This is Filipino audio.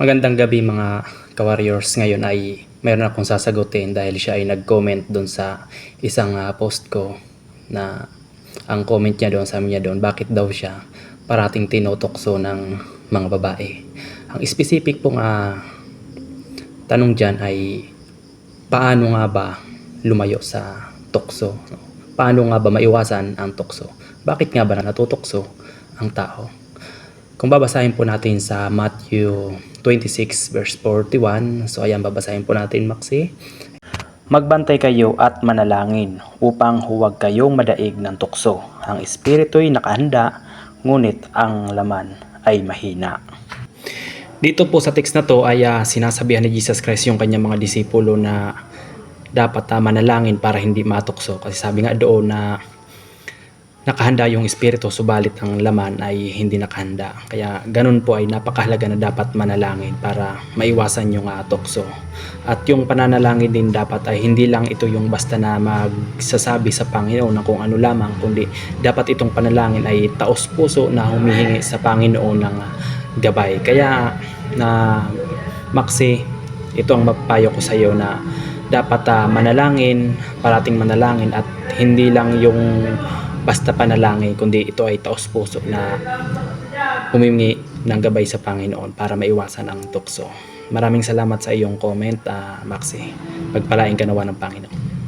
Magandang gabi mga ka-warriors. Ngayon ay mayroon akong sasagutin dahil siya ay nag-comment doon sa isang ah, post ko na ang comment niya doon, sabi niya doon, bakit daw siya parating tinutokso ng mga babae. Ang specific pong ah, tanong dyan ay paano nga ba lumayo sa tukso? Paano nga ba maiwasan ang tukso? Bakit nga ba natutokso ang tao? Kung babasahin po natin sa Matthew 26 verse 41, so ayan babasahin po natin Maxi. Magbantay kayo at manalangin upang huwag kayong madaig ng tukso. Ang espiritu'y nakahanda, ngunit ang laman ay mahina. Dito po sa text na to ay ah, sinasabihan ni Jesus Christ yung kanyang mga disipulo na dapat ah, manalangin para hindi matukso. Kasi sabi nga doon na nakahanda yung espiritu subalit ang laman ay hindi nakahanda. Kaya ganun po ay napakahalaga na dapat manalangin para maiwasan yung uh, tukso. At yung pananalangin din dapat ay hindi lang ito yung basta na magsasabi sa Panginoon ng kung ano lamang kundi dapat itong panalangin ay taos puso na humihingi sa Panginoon ng gabay. Kaya na Maxi, ito ang mapapayo ko sa iyo na dapat ah, manalangin, parating manalangin at hindi lang yung basta panalangin kundi ito ay taos puso na humingi ng gabay sa Panginoon para maiwasan ang tukso. Maraming salamat sa iyong comment, ah, Maxi. Pagpalain ka nawa ng Panginoon.